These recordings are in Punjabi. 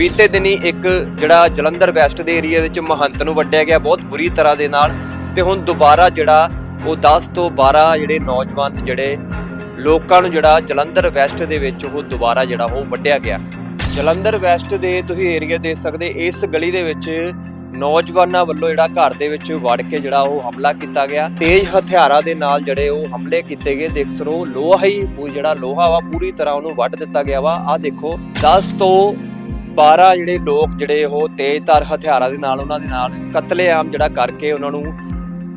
ਬੀਤੇ ਦਿਨੀ ਇੱਕ ਜਿਹੜਾ ਜਲੰਧਰ ਵੈਸਟ ਦੇ ਏਰੀਆ ਵਿੱਚ ਮਹੰਤ ਨੂੰ ਵੱਢਿਆ ਗਿਆ ਬਹੁਤ ਬੁਰੀ ਤਰ੍ਹਾਂ ਦੇ ਨਾਲ ਤੇ ਹੁਣ ਦੁਬਾਰਾ ਜਿਹੜਾ ਉਹ 10 ਤੋਂ 12 ਜਿਹੜੇ ਨੌਜਵਾਨ ਜਿਹੜੇ ਲੋਕਾਂ ਨੂੰ ਜਿਹੜਾ ਜਲੰਧਰ ਵੈਸਟ ਦੇ ਵਿੱਚ ਉਹ ਦੁਬਾਰਾ ਜਿਹੜਾ ਉਹ ਵੱਢਿਆ ਗਿਆ। ਜਲੰਧਰ ਵੈਸਟ ਦੇ ਤੁਸੀਂ ਏਰੀਆ ਦੇਖ ਸਕਦੇ, ਇਸ ਗਲੀ ਦੇ ਵਿੱਚ ਨੌਜਵਾਨਾਂ ਵੱਲੋਂ ਜਿਹੜਾ ਘਰ ਦੇ ਵਿੱਚ ਵੜ ਕੇ ਜਿਹੜਾ ਉਹ ਹਮਲਾ ਕੀਤਾ ਗਿਆ। ਤੇਜ਼ ਹਥਿਆਰਾਂ ਦੇ ਨਾਲ ਜਿਹੜੇ ਉਹ ਹਮਲੇ ਕੀਤੇ ਗਏ। ਦੇਖ ਸਰੋ ਲੋਹਾ ਹੀ ਜਿਹੜਾ ਲੋਹਾ ਵਾ, ਪੂਰੀ ਤਰ੍ਹਾਂ ਉਹਨੂੰ ਵੱਢ ਦਿੱਤਾ ਗਿਆ ਵਾ। ਆ ਦੇਖੋ 10 ਤੋਂ 12 ਜਿਹੜੇ ਲੋਕ ਜਿਹੜੇ ਉਹ ਤੇਜ਼ਧਾਰ ਹਥਿਆਰਾਂ ਦੇ ਨਾਲ, ਉਹਨਾਂ ਦੇ ਨਾਲ ਕਤਲੇਆਮ ਜਿਹੜਾ ਕਰਕੇ ਉਹਨਾਂ ਨੂੰ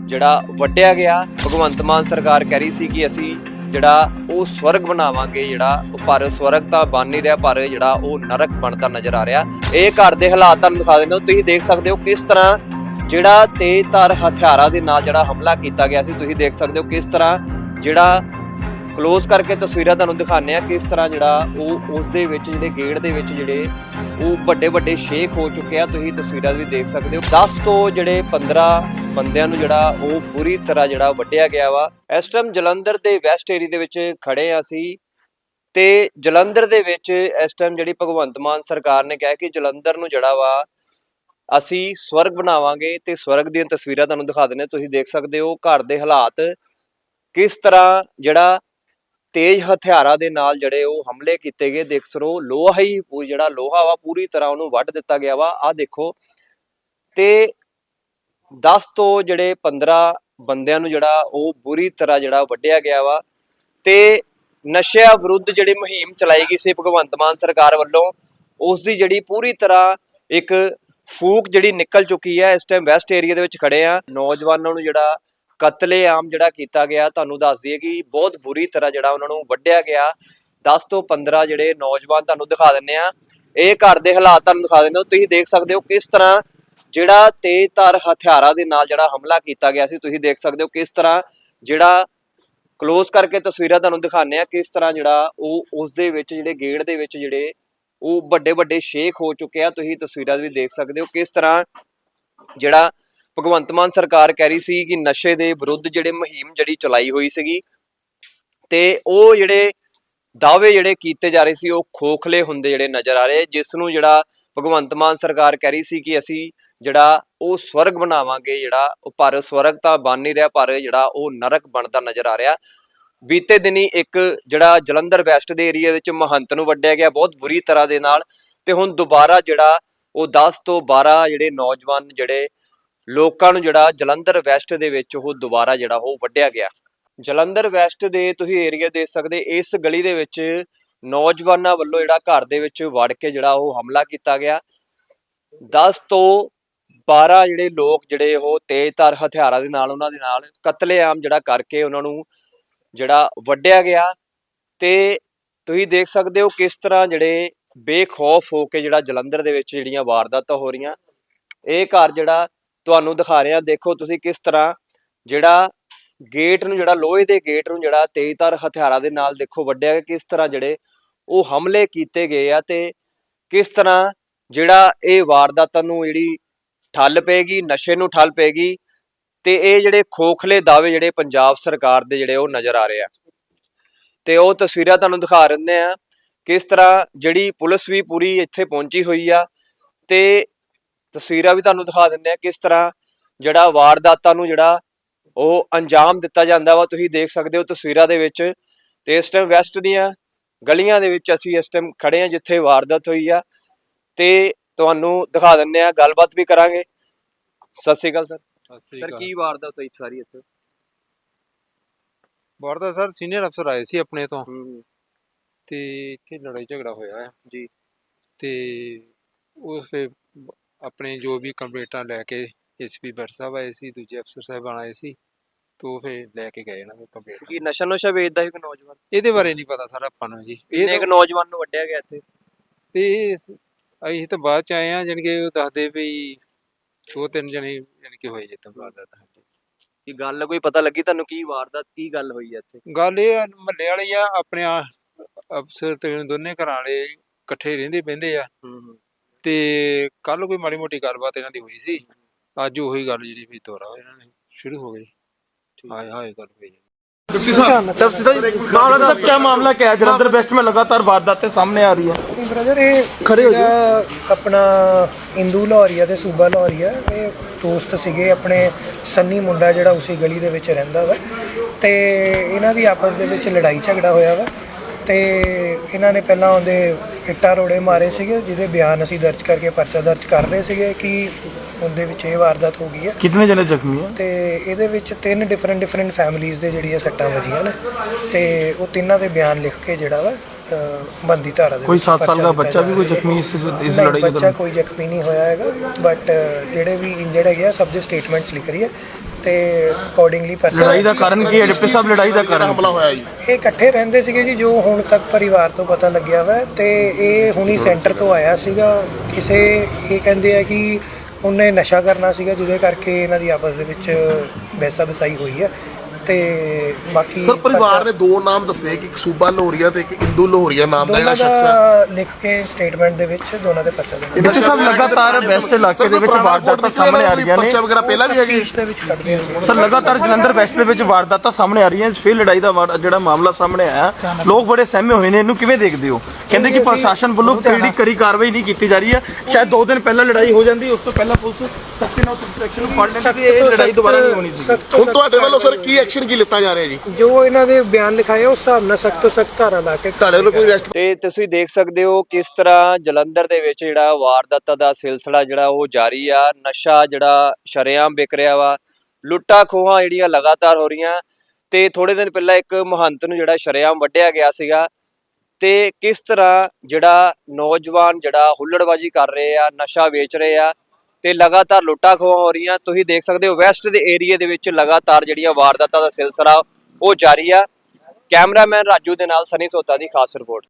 ਜਿਹੜਾ ਵੱਢਿਆ ਗਿਆ। ਭਗਵੰਤ ਮਾਨ ਸਰਕਾਰ ਕਹਿ ਰਹੀ ਸੀ ਕਿ ਅਸੀਂ ਜਿਹੜਾ ਉਹ ਸਵਰਗ ਬਣਾਵਾਂਗੇ, ਜਿਹੜਾ ਉਹ ਪਰ ਸਵਰਗ ਤਾਂ ਬਣ ਨਹੀਂ ਰਿਹਾ, ਪਰ ਜਿਹੜਾ ਉਹ ਨਰਕ ਬਣਦਾ ਨਜ਼ਰ ਆ ਰਿਹਾ। ਇਹ ਘਰ ਦੇ ਹਾਲਾਤ ਤੁਹਾਨੂੰ ਦਿਖਾ ਦਿੰਦੇ ਹਾਂ। ਤੁਸੀਂ ਦੇਖ ਸਕਦੇ ਹੋ ਕਿਸ ਤਰ੍ਹਾਂ ਜਿਹੜਾ ਤੇਜ਼ਧਾਰ ਹਥਿਆਰਾਂ ਦੇ ਨਾਲ ਜਿਹੜਾ ਹਮਲਾ ਕੀਤਾ ਗਿਆ ਸੀ। ਤੁਸੀਂ ਦੇਖ ਸਕਦੇ ਹੋ ਕਿਸ ਤਰ੍ਹਾਂ ਜਿਹੜਾ ਕਲੋਜ਼ ਕਰਕੇ ਤਸਵੀਰਾਂ ਤੁਹਾਨੂੰ ਦਿਖਾਉਂਦੇ ਆ ਕਿਸ ਤਰ੍ਹਾਂ ਜਿਹੜਾ ਉਹ ਉਸ ਦੇ ਵਿੱਚ, ਜਿਹੜੇ ਗੇਟ ਦੇ ਵਿੱਚ ਜਿਹੜੇ ਉਹ ਵੱਡੇ ਵੱਡੇ ਸ਼ੇਕ ਹੋ ਚੁੱਕੇ ਆ, ਤੁਸੀਂ ਤਸਵੀਰਾਂ ਵੀ ਦੇਖ ਸਕਦੇ ਹੋ। 10 ਤੋਂ ਜਿਹੜੇ 15 ਬੰਦਿਆਂ ਨੂੰ ਜਿਹੜਾ ਉਹ ਪੂਰੀ ਤਰ੍ਹਾਂ ਜਿਹੜਾ ਵੱਢਿਆ ਗਿਆ ਵਾ। ਇਸ ਟਾਈਮ ਜਲੰਧਰ ਦੇ ਵੈਸਟ ਏਰੀਆ ਦੇ ਵਿੱਚ ਖੜੇ ਆ ਅਸੀਂ ਤੇ ਜਲੰਧਰ ਦੇ ਵਿੱਚ ਇਸ ਟਾਈਮ ਜਿਹੜੀ ਭਗਵੰਤ ਮਾਨ ਸਰਕਾਰ ਨੇ ਕਿਹਾ ਕਿ ਜਲੰਧਰ ਨੂੰ ਜਿਹੜਾ ਵਾ ਅਸੀਂ ਸਵਰਗ ਬਣਾਵਾਂਗੇ ਤੇ ਸਵਰਗ ਦੀਆਂ ਤਸਵੀਰਾਂ ਤੁਹਾਨੂੰ ਦਿਖਾ ਦਿੰਦੇ ਤੁਸੀਂ ਦੇਖ ਸਕਦੇ ਹੋ ਘਰ ਦੇ ਹਾਲਾਤ ਕਿਸ ਤਰ੍ਹਾਂ ਜਿਹੜਾ ਤੇਜ਼ ਹਥਿਆਰਾਂ ਦੇ ਨਾਲ ਜਿਹੜੇ ਉਹ ਹਮਲੇ ਕੀਤੇ ਗਏ। ਦੇਖ ਸਰੋ, ਲੋਹਾ ਹੀ ਜਿਹੜਾ ਲੋਹਾ ਵਾ, ਪੂਰੀ ਤਰ੍ਹਾਂ ਉਹਨੂੰ ਵੱਢ ਦਿੱਤਾ ਗਿਆ ਵਾ। ਆ ਦੇਖੋ, ਤੇ 10 ਤੋਂ ਜਿਹੜੇ 15 ਬੰਦਿਆਂ ਨੂੰ ਜਿਹੜਾ ਉਹ ਬੁਰੀ ਤਰ੍ਹਾਂ ਜਿਹੜਾ ਵੱਢਿਆ ਗਿਆ ਵਾ। ਤੇ ਨਸ਼ਿਆਂ ਵਿਰੁੱਧ ਜਿਹੜੀ ਮੁਹਿੰਮ ਚਲਾਈ ਗਈ ਸੀ ਭਗਵੰਤ ਮਾਨ ਸਰਕਾਰ ਵੱਲੋਂ ਉਸ ਦੀ ਜਿਹੜੀ ਪੂਰੀ ਤਰ੍ਹਾਂ ਇੱਕ ਫੂਕ ਜਿਹੜੀ ਨਿਕਲ ਚੁੱਕੀ ਹੈ। ਇਸ ਟਾਈਮ ਵੈਸਟ ਏਰੀਆ ਦੇ ਵਿੱਚ ਖੜੇ ਆ। ਨੌਜਵਾਨਾਂ ਨੂੰ ਜਿਹੜਾ ਕਤਲੇਆਮ ਜਿਹੜਾ ਕੀਤਾ ਗਿਆ, ਤੁਹਾਨੂੰ ਦੱਸ ਦਈਏ ਕਿ ਬਹੁਤ ਬੁਰੀ ਤਰ੍ਹਾਂ ਜਿਹੜਾ ਉਹਨਾਂ ਨੂੰ ਵੱਢਿਆ ਗਿਆ। 10 ਤੋਂ 15 ਜਿਹੜੇ ਨੌਜਵਾਨ ਤੁਹਾਨੂੰ ਦਿਖਾ ਦਿੰਨੇ ਆ ਇਹ ਘਰ ਦੇ ਹਾਲਾਤ ਤੁਹਾਨੂੰ ਦਿਖਾ ਦਿੰਦੇ ਹੋ। ਤੁਸੀਂ ਦੇਖ ਸਕਦੇ ਹੋ ਕਿਸ ਤਰ੍ਹਾਂ ਜਿਹੜਾ ਤੇਜ਼ਧਾਰ ਹਥਿਆਰਾਂ ਦੇ ਨਾਲ ਜਿਹੜਾ ਹਮਲਾ ਕੀਤਾ ਗਿਆ ਸੀ। ਤੁਸੀਂ ਦੇਖ ਸਕਦੇ ਹੋ ਕਿਸ ਤਰ੍ਹਾਂ ਜਿਹੜਾ ਕਲੋਜ਼ ਕਰਕੇ ਤਸਵੀਰਾਂ ਤੁਹਾਨੂੰ ਦਿਖਾਉਂਦੇ ਆ ਕਿਸ ਤਰ੍ਹਾਂ ਜਿਹੜਾ ਉਹ ਉਸ ਦੇ ਵਿੱਚ ਜਿਹੜੇ ਗੇੜ ਦੇ ਵਿੱਚ ਜਿਹੜੇ ਉਹ ਵੱਡੇ ਵੱਡੇ ਸ਼ੇਖ ਹੋ ਚੁੱਕੇ ਆ। ਤੁਸੀਂ ਤਸਵੀਰਾਂ ਵੀ ਦੇਖ ਸਕਦੇ ਹੋ ਕਿਸ ਤਰ੍ਹਾਂ ਜਿਹੜਾ ਭਗਵੰਤ ਮਾਨ ਸਰਕਾਰ ਕਹਿ ਰਹੀ ਸੀ ਕਿ ਨਸ਼ੇ ਦੇ ਵਿਰੁੱਧ ਜਿਹੜੇ ਮੁਹਿੰਮ ਜਿਹੜੀ ਚਲਾਈ ਹੋਈ ਸੀਗੀ ਤੇ ਉਹ ਜਿਹੜੇ ਦਾਅਵੇ ਜਿਹੜੇ ਕੀਤੇ ਜਾ ਰਹੇ ਸੀ, ਉਹ ਖੋਖਲੇ ਹੁੰਦੇ ਜਿਹੜੇ ਨਜ਼ਰ ਆ ਰਹੇ, ਜਿਸ ਨੂੰ ਜਿਹੜਾ ਭਗਵੰਤ ਮਾਨ ਸਰਕਾਰ ਕਹਿ ਰਹੀ ਸੀ ਕਿ ਅਸੀਂ ਜਿਹੜਾ ਉਹ ਸਵਰਗ ਬਣਾਵਾਂਗੇ, ਜਿਹੜਾ ਉਹ ਪਰ ਸਵਰਗ ਤਾਂ ਬਣ ਨਹੀਂ ਰਿਹਾ, ਪਰ ਜਿਹੜਾ ਉਹ ਨਰਕ ਬਣਦਾ ਨਜ਼ਰ ਆ ਰਿਹਾ। ਬੀਤੇ ਦਿਨੀ ਇੱਕ ਜਿਹੜਾ ਜਲੰਧਰ ਵੈਸਟ ਦੇ ਏਰੀਆ ਵਿੱਚ ਮਹੰਤ ਨੂੰ ਵੱਢਿਆ ਗਿਆ, ਬਹੁਤ ਬੁਰੀ ਤਰ੍ਹਾਂ ਦੇ ਨਾਲ, ਤੇ ਹੁਣ ਦੁਬਾਰਾ ਜਿਹੜਾ ਉਹ 10 ਤੋਂ 12 ਜਿਹੜੇ ਨੌਜਵਾਨ ਜਿਹੜੇ ਲੋਕਾਂ ਨੂੰ ਜਿਹੜਾ ਜਲੰਧਰ ਵੈਸਟ ਦੇ ਵਿੱਚ ਉਹ ਦੁਬਾਰਾ ਜਿਹੜਾ ਉਹ ਵੱਢਿਆ ਗਿਆ। ਜਲੰਧਰ ਵੈਸਟ ਦੇ ਤੁਸੀਂ ਏਰੀਆ ਦੇਖ ਸਕਦੇ, ਇਸ ਗਲੀ ਦੇ ਵਿੱਚ ਨੌਜਵਾਨਾਂ ਵੱਲੋਂ ਜਿਹੜਾ ਘਰ ਦੇ ਵਿੱਚ ਵੜ ਕੇ ਜਿਹੜਾ ਉਹ ਹਮਲਾ ਕੀਤਾ ਗਿਆ। 10 ਤੋਂ 12 ਜਿਹੜੇ ਲੋਕ ਜਿਹੜੇ ਉਹ ਤੇਜ਼ਧਾਰ ਹਥਿਆਰਾਂ ਦੇ ਨਾਲ, ਉਹਨਾਂ ਦੇ ਨਾਲ ਕਤਲੇਆਮ ਜਿਹੜਾ ਕਰਕੇ ਉਹਨਾਂ ਨੂੰ ਜਿਹੜਾ ਵੱਢਿਆ ਗਿਆ। ਤੇ ਤੁਸੀਂ ਦੇਖ ਸਕਦੇ ਹੋ ਕਿਸ ਤਰ੍ਹਾਂ ਜਿਹੜੇ ਬੇਖੌਫ ਹੋ ਕੇ ਜਿਹੜਾ ਜਲੰਧਰ ਦੇ ਵਿੱਚ ਜਿਹੜੀਆਂ ਵਾਰਦਾਤਾਂ ਹੋ ਰਹੀਆਂ। ਇਹ ਘਰ ਜਿਹੜਾ ਤੁਹਾਨੂੰ ਦਿਖਾ ਰਿਹਾ ਦੇਖੋ ਤੁਸੀਂ ਕਿਸ ਤਰ੍ਹਾਂ ਜਿਹੜਾ ਗੇਟ ਨੂੰ, ਜਿਹੜਾ ਲੋਹੇ ਦੇ ਗੇਟ ਨੂੰ ਜਿਹੜਾ ਤੇਜ਼ਧਾਰ ਹਥਿਆਰਾਂ ਦੇ ਨਾਲ ਦੇਖੋ ਵੱਡਿਆ ਗਿਆ, ਕਿਸ ਤਰ੍ਹਾਂ ਜਿਹੜੇ ਉਹ ਹਮਲੇ ਕੀਤੇ ਗਏ ਆ ਤੇ ਕਿਸ ਤਰ੍ਹਾਂ ਜਿਹੜਾ ਇਹ ਵਾਰਦਾਤਾਂ ਨੂੰ ਜਿਹੜੀ ਠੱਲ ਪਏਗੀ, ਨਸ਼ੇ ਨੂੰ ਠੱਲ ਪਏਗੀ ਤੇ ਇਹ ਜਿਹੜੇ ਖੋਖਲੇ ਦਾਅਵੇ ਜਿਹੜੇ ਪੰਜਾਬ ਸਰਕਾਰ ਦੇ ਜਿਹੜੇ ਉਹ ਨਜ਼ਰ ਆ ਰਹੇ ਆ। ਤੇ ਉਹ ਤਸਵੀਰਾਂ ਤੁਹਾਨੂੰ ਦਿਖਾ ਰਹੇ ਆ ਕਿਸ ਤਰ੍ਹਾਂ ਜਿਹੜੀ ਪੁਲਿਸ ਵੀ ਪੂਰੀ ਇੱਥੇ ਪਹੁੰਚੀ ਹੋਈ ਆ ਤੇ ਤਸਵੀਰਾਂ ਵੀ ਤੁਹਾਨੂੰ ਦਿਖਾ ਦਿੰਦੇ ਆ ਕਿਸ ਤਰ੍ਹਾਂ ਜਿਹੜਾ ਵਾਰਦਾਤਾਂ ਨੂੰ ਜਿਹੜਾ ਉਹ ਅੰਜਾਮ ਦਿੱਤਾ ਜਾਂਦਾ ਵਾ ਤੁਸੀਂ ਦੇਖ ਸਕਦੇ ਹੋ ਤਸਵੀਰਾਂ ਦੇ ਵਿੱਚ। ਤੇ ਇਸ ਟਾਈਮ ਵੈਸਟ ਦੀਆਂ ਗਲੀਆਂ ਦੇ ਵਿੱਚ ਅਸੀਂ ਇਸ ਟਾਈਮ ਖੜੇ ਆ ਜਿੱਥੇ ਵਾਰਦਾਤ ਹੋਈ ਆ। ਤੇ ਤੁਹਾਨੂੰ ਦਿਖਾ ਦਿੰਦੇ ਆ ਗੱਲਬਾਤ ਵੀ ਕਰਾਂਗੇ। ਸਤਿ ਸ਼੍ਰੀ ਅਕਾਲ ਸਰ। ਸਰ ਕੀ ਵਾਰਦਾਤ ਹੋਈ ਸਾਰੀ ਇੱਥੇ? ਵਾਰਦਾ ਸਰ ਸੀਨੀਅਰ ਅਫਸਰ ਆਏ ਸੀ ਆਪਣੇ ਤੋਂ। ਤੇ ਇੱਥੇ ਲੜਾਈ ਝਗੜਾ ਹੋਇਆ ਹੈ ਜੀ। ਤੇ ਉਸ ਆਪਣੇ ਜੋ ਵੀ ਕੰਪਲੇਂਟਾਂ ਲੈ ਕੇ ਐਸਪੀ ਬਰ ਸਾਹਿਬ ਆਏ ਸੀ ਦੂਜੇ ਅਫਸਰ ਸਾਹਿਬਾਨ ਆਏ ਸੀ ਤੋਂ ਫੇ ਲੈ ਕੇ ਗਏ ਇਹਨਾਂ ਦੇ ਕੰਪਲੇਂਟ ਕੀ ਨਸ਼ਾ ਨੁਸ਼ਾ ਵੇਚਦਾ ਸੀ ਕੋਈ ਨੌਜਵਾਨ? ਇਹਦੇ ਬਾਰੇ ਨਹੀਂ ਪਤਾ ਸਰ ਆਪਾਂ ਨੂੰ ਜੀ। ਇਹ ਇੱਕ ਤਾਂ- ਨੌਜਵਾਨ ਨੂੰ ਵੱਢਿਆ ਗਿਆ ਇੱਥੇ? ਤੇ ਅਸੀਂ ਤਾਂ ਬਾਅਦ ਚ ਆਏ ਆ ਜਾਣੀ ਕਿ ਉਹ ਦੱਸਦੇ ਵੀ ਦੋ ਤਿੰਨ ਜਣੇ ਜਾਣੀ ਕਿ ਹੋਏ ਜਿੱਦਾਂ ਵਾਰਦਾਤ ਹਾਂਜੀ। ਕੀ ਗੱਲ ਕੋਈ ਪਤਾ ਲੱਗੀ ਤੁਹਾਨੂੰ ਕੀ ਵਾਰਦਾਤ ਕੀ ਗੱਲ ਹੋਈ ਹੈ ਇੱਥੇ? ਗੱਲ ਇਹ ਆ ਮਹੱਲੇ ਵਾਲੇ ਆ ਆਪਣੇ ਆ ਅਫਸਰ ਤੇ ਦੋਨੇ ਘਰਾਂ ਵਾਲੇ ਇਕੱਠੇ ਰਹਿੰਦੇ ਬਹਿੰਦੇ ਆ। ਹੂੰ ਹੂੰ। ਤੇ ਕੱਲ ਕੋਈ ਮਾੜੀ ਮੋਟੀ ਗੱਲਬਾਤ ਇਹਨਾਂ ਦੀ ਹੋਈ ਸੀ ਅੱਜ ਉਹੀ ਗੱਲ ਜਿਹੜੀ ਵੀ ਦੁਹਰਾ ਇਹਨਾਂ ਨੇ ਸ਼ੁਰੂ ਹੋ ਗਈ ਹਾਏ ਹਾਏ ਗੱਲ ਹੋਈ सर सर क्या मामला क्या है जलंधर वेस्ट में लगातार वारदातें सामने आ रही है ਬ੍ਰਦਰ ਇਹ ਖੜੇ ਹੋ ਜਿਹੜਾ ਆਪਣਾ ਇੰਦੂ ਲਾਹੌਰੀਆ ਤੇ ਸੂਬਾ ਲਾਹੌਰੀਆ ਇਹ ਦੋਸਤ ਸੀਗੇ ਆਪਣੇ ਸੰਨੀ ਮੁੰਡਾ ਜਿਹੜਾ ਉਸੇ ਗਲੀ ਦੇ ਵਿੱਚ ਰਹਿੰਦਾ ਵਾ ਤੇ ਇਹਨਾਂ ਦੀ ਆਪਸ ਦੇ ਵਿੱਚ ਲੜਾਈ ਝਗੜਾ ਹੋਇਆ ਵਾ ਤੇ ਇਹਨਾਂ ਨੇ ਪਹਿਲਾਂ ਉਹਦੇ ਇੱਟਾਂ ਰੋੜੇ ਮਾਰੇ ਸੀਗੇ ਜਿਹਦੇ ਬਿਆਨ ਅਸੀਂ ਦਰਜ ਕਰਕੇ ਪਰਚਾ ਦਰਜ ਕਰ ਰਹੇ ਸੀਗੇ ਕਿ ਉਹਦੇ ਵਿੱਚ ਇਹ ਵਾਰਦਾਤ ਹੋ ਗਈ ਹੈ। ਕਿੰਨੇ ਜਣੇ ਜ਼ਖਮੀ ਆ ਤੇ ਇਹਦੇ ਵਿੱਚ ਤਿੰਨ ਡਿਫਰੈਂਟ ਡਿਫਰੈਂਟ ਫੈਮਿਲੀਆਂ ਦੇ ਜਿਹੜੀਆਂ ਸੱਟਾਂ ਵੱਜੀਆਂ ਨੇ ਤੇ ਉਹ ਤਿੰਨਾਂ ਦੇ ਬਿਆਨ ਲਿਖ ਕੇ ਜਿਹੜਾ ਵਾ ਬੰਦੀ ਧਾਰਾ ਦੇ ਕੋਈ 7 ਸਾਲ ਦਾ ਬੱਚਾ ਵੀ ਕੋਈ ਜ਼ਖਮੀ ਇਸ ਇਸ ਲੜਾਈ ਦੇ ਦੌਰਾਨ? ਬੱਚਾ ਕੋਈ ਜ਼ਖਮੀ ਨਹੀਂ ਹੋਇਆ ਹੈਗਾ ਬਟ ਜਿਹੜੇ ਵੀ ਇੰਜਰਡ ਹੈਗੇ ਆ ਸਭ ਦੇ ਸਟੇਟਮੈਂਟਸ ਲਿਖ ਰਹੀ ਹੈ। ਤੇ ਅਕੋਰਡਿੰਗਲੀ ਲੜਾਈ ਦਾ ਕਾਰਨ ਕੀ ਹੈ? ਡਿਪਟੀ ਸਾਹਿਬ ਲੜਾਈ ਦਾ ਕਾਰਨ ਹਮਲਾ ਹੋਇਆ ਜੀ? ਇਹ ਇਕੱਠੇ ਰਹਿੰਦੇ ਸੀਗੇ ਜੀ ਜੋ ਹੁਣ ਤੱਕ ਪਰਿਵਾਰ ਤੋਂ ਪਤਾ ਲੱਗਿਆ ਵਾ ਤੇ ਇਹ ਹੁਣੀ ਸੈਂਟਰ ਤੋਂ ਆਇਆ ਸੀਗਾ। ਕਿਸੇ ਇਹ ਕਹਿੰਦੇ ਆ ਕਿ ਉਹਨੇ ਨਸ਼ਾ ਕਰਨਾ ਸੀਗਾ ਜਿਹਦੇ ਕਰਕੇ ਇਹਨਾਂ ਦੀ ਆਪਸ ਦੇ ਵਿੱਚ ਬੈਸਾ ਬਸਾਈ ਹੋਈ ਹੈ ਤੇ ਬਾਕੀ ਸਰ ਪਰਿਵਾਰ ਨੇ ਦੋ ਨਾਮ ਦੱਸੇ ਕਿ ਇੱਕ ਸੂਬਾ ਲੋਹਰੀਆ ਤੇ ਇੱਕ ਇੰਦੂ ਲੋਹਰੀਆ ਨਾਮ ਦਾ ਜਿਹੜਾ ਦੋਨਾਂ ਸ਼ਖਸ ਹੈ। ਦਾ ਲਿਖ ਕੇ ਸਟੇਟਮੈਂਟ ਦੇ ਵਿੱਚ ਦੋਨਾਂ ਦੇ ਪਰਚਾ ਦੇ ਡਿਪਟੀ ਸਾਹਿਬ ਲਗਾਤਾਰ ਵੈਸਟ ਇਲਾਕੇ ਦੇ ਵਿੱਚ ਵਾਰਦਾਤਾਂ ਸਾਹਮਣੇ ਆ ਰਹੀਆਂ ਨੇ। ਪਰਚਾ ਵਗੈਰਾ ਪਹਿਲਾਂ ਵੀ ਹੈਗੇ। ਦੇ ਵਿੱਚ ਕੱਢਦੇ ਹਾਂ ਸਰ ਲਗਾਤਾਰ ਜਲੰਧਰ ਵੈਸਟ ਦੇ ਵਿੱਚ ਵਾਰਦਾਤਾਂ ਸਾਹਮਣੇ ਆ ਰਹੀਆਂ ਫਿਰ ਲੜਾਈ ਦਾ ਵਾਰ- ਜਿਹੜਾ ਮਾਮਲਾ ਸਾਹਮਣੇ ਆਇਆ ਲੋਕ ਬੜੇ ਸਹਿਮੇ ਹੋਏ ਨੇ ਇਹਨੂੰ ਕਿਵੇਂ ਦੇਖਦੇ ਹੋ? ਕਹਿੰਦੇ ਕਿ ਪ੍ਰਸ਼ਾਸਨ ਵੱਲੋਂ ਕਿਹੜੀ ਕਰੀ ਕਾਰਵਾਈ ਨਹੀਂ ਕੀਤੀ ਜਾ ਰਹੀ ਹੈ? ਸ਼ਾਇਦ ਦੋ ਦਿਨ ਪਹਿਲਾਂ ਲੜਾਈ ਹੋ ਜਾਂਦੀ ਉਸ ਤੋਂ ਪਹਿਲਾਂ ਪੁਲਿਸ ਸਖਤੀ ਨਾਲ ਸਬਸਟ੍ਰੈਕਸ਼ਨ ਨੂੰ ਫੜ ਲੈਂਦੀ ਤੇ ਇਹ ਲੜਾਈ ਦੁਬਾਰਾ ਨਹੀਂ ਹੋਣੀ ਸੀ ਸਖ਼ਤ ਤੋਂ ਹੁਣ ਸਖ਼ਤ ਤੁਹਾਡੇ ਵੱਲੋਂ ਸਰ ਕੀ ਐਕਸ਼ਨ ਕੀ ਲਿੱਤਾ ਜਾ ਰਿਹਾ ਜੀ? ਜੋ ਇਹਨਾਂ ਦੇ ਬਿਆਨ ਲਿਖਾਏ ਉਸ ਹਿਸਾਬ ਨਾਲ ਸਖਤ ਤੋਂ ਸਖਤ ਧਾਰਾ ਲਾ ਕੇ ਤੁਹਾਡੇ ਵੱਲੋਂ ਕੋਈ ਅਰੈਸਟ ਤੇ ਤੁਸੀਂ ਦੇਖ ਸਕਦੇ ਹੋ ਕਿਸ ਤਰ੍ਹਾਂ ਜਲੰਧਰ ਦੇ ਵਿੱਚ ਜਿਹੜਾ ਵਾਰਦਾਤਾਂ ਦਾ ਸਿਲਸਿਲਾ ਜਿਹੜਾ ਉਹ ਜਾਰੀ ਆ ਨਸ਼ਾ ਜਿਹੜਾ ਸ਼ਰੇਆਮ ਵਿਕ ਰਿਹਾ ਵਾ ਲੁੱਟਾਂ ਖੋਹਾਂ ਜਿਹੜੀਆਂ ਲਗਾਤਾਰ ਹੋ ਰਹੀਆਂ ਤੇ ਥੋੜੇ ਦਿਨ ਪਹਿਲਾਂ ਇੱਕ ਮਹੰਤ ਨੂੰ ਜਿਹੜਾ ਸ਼ਰੇਆਮ ਵੱਢਿਆ ਗਿਆ ਸੀਗਾ ਤੇ ਕਿਸ ਤਰ੍ਹਾਂ ਜਿਹੜਾ ਨੌਜਵਾਨ ਜਿਹੜਾ ਹੁੱਲੜਬਾਜੀ ਕਰ ਰਹੇ ਆ ਨਸ਼ਾ ਵੇਚ ਰਹੇ ਆ ਤੇ ਲਗਾਤਾਰ ਲੁੱਟਾਂ ਖੋਹਾਂ ਹੋ ਰਹੀਆਂ। ਤੁਸੀਂ ਦੇਖ ਸਕਦੇ ਹੋ, ਵੈਸਟ ਦੇ ਏਰੀਆ ਦੇ ਵਿੱਚ ਲਗਾਤਾਰ ਜਿਹੜੀਆਂ ਵਾਰਦਾਤਾਂ ਦਾ ਸਿਲਸਿਲਾ ਉਹ ਜਾਰੀ ਆ। ਕੈਮਰਾਮੈਨ ਰਾਜੂ ਦੇ ਨਾਲ ਸਨੀ ਸੋਤਾ ਦੀ ਖਾਸ ਰਿਪੋਰਟ।